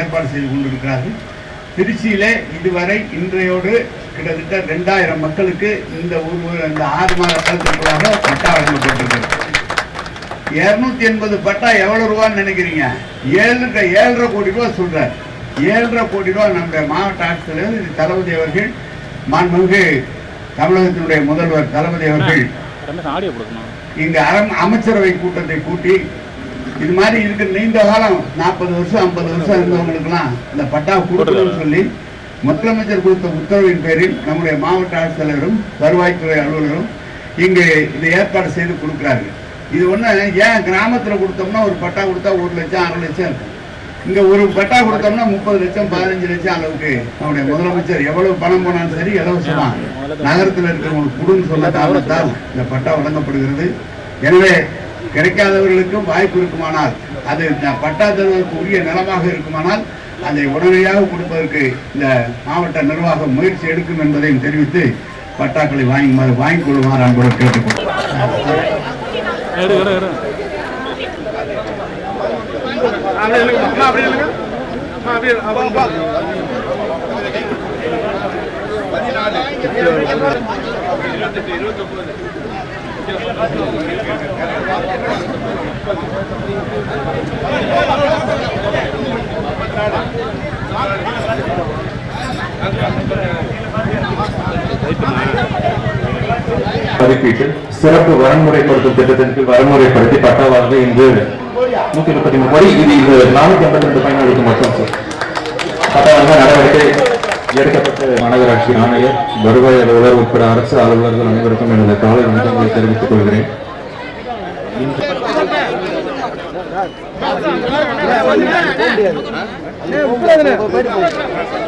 ஏற்பாடு செய்து கொண்டிருக்கிறார்கள். திருச்சியிலே இதுவரை இன்றையோடு கிட்டத்தட்ட ரெண்டாயிரம் மக்களுக்கு இந்த ஒரு இந்த ஆறு மாத காலத்திற்குள்ளாக பட்டா வழங்கப்பட்டிருக்கிறது இருநூத்தி எண்பது பட்டா எவ்வளவு ரூபான்னு நினைக்கிறீங்க? ஏழு ஏழரை கோடி ரூபாய் சொல்றார். ஏழரை கோடி ரூபாய் நம்முடைய மாவட்ட ஆட்சித்தலைவர் தளபதி அவர்கள் மாண்புமிகு தமிழகத்தினுடைய முதல்வர் தளபதி அவர்கள் இங்க அரம் அமைச்சரவை கூட்டத்தை கூட்டி இது மாதிரி இருக்க நீண்ட காலம் நாற்பது வருஷம் ஐம்பது வருஷம் இருந்தவங்களுக்கெல்லாம் இந்த பட்டா கொடுக்கணும்னு சொல்லி முதலமைச்சர் கொடுத்த உத்தரவின் பேரில் நம்முடைய மாவட்ட ஆட்சித்தலைவரும் வருவாய்த்துறை அலுவலரும் இங்கு இதை ஏற்பாடு செய்து கொடுக்குறாங்க இது ஒண்ணு ஏன் கிராமத்துல கொடுத்தோம்னா ஒரு பட்டா கொடுத்தா ஒரு லட்சம் அரை லட்சம் இருக்கும். இங்க ஒரு பட்டா கொடுத்தோம்னா முப்பது லட்சம் பதினஞ்சு லட்சம் அளவுக்கு நம்முடைய முதலமைச்சர் எவ்வளவு பணம் போனாலும் சரி இலவசமா நகரத்தில் இருக்கிறவங்களுக்கு கொடுன்னு சொன்ன காரணத்தால் இந்த பட்டா வழங்கப்படுகிறது. எனவே கிடைக்காதவர்களுக்கும் வாய்ப்பு இருக்குமானால் அது இந்த உரிய நிலமாக இருக்குமானால் அதை உடனடியாக கொடுப்பதற்கு இந்த மாவட்ட நிர்வாகம் முயற்சி எடுக்கும் என்பதையும் தெரிவித்து பட்டாக்களை வாங்கி வாங்கிக் கொள்ளுமாறு அன்புடன் கேட்டுக்கொள்கிறேன். மதிப்பீட்டில் சிறப்பு வரன்முறைப்படுத்தும் திட்டத்தின் கீழ் வரன்முறைப்படுத்தி பட்டா இன்று நூத்தி முப்பத்தி மூணு கோடி இது இது நானூத்தி ஐம்பத்தி ரெண்டு பயனாளிக்கு மட்டும் சார். பட்டா நடவடிக்கை எடுக்கப்பட்ட மாநகராட்சி ஆணையர் வருவாய் அலுவலர் உட்பட அரசு அலுவலர்கள் அனைவருக்கும் எனது காலை வணக்கங்களை தெரிவித்துக் கொள்கிறேன். முப்பது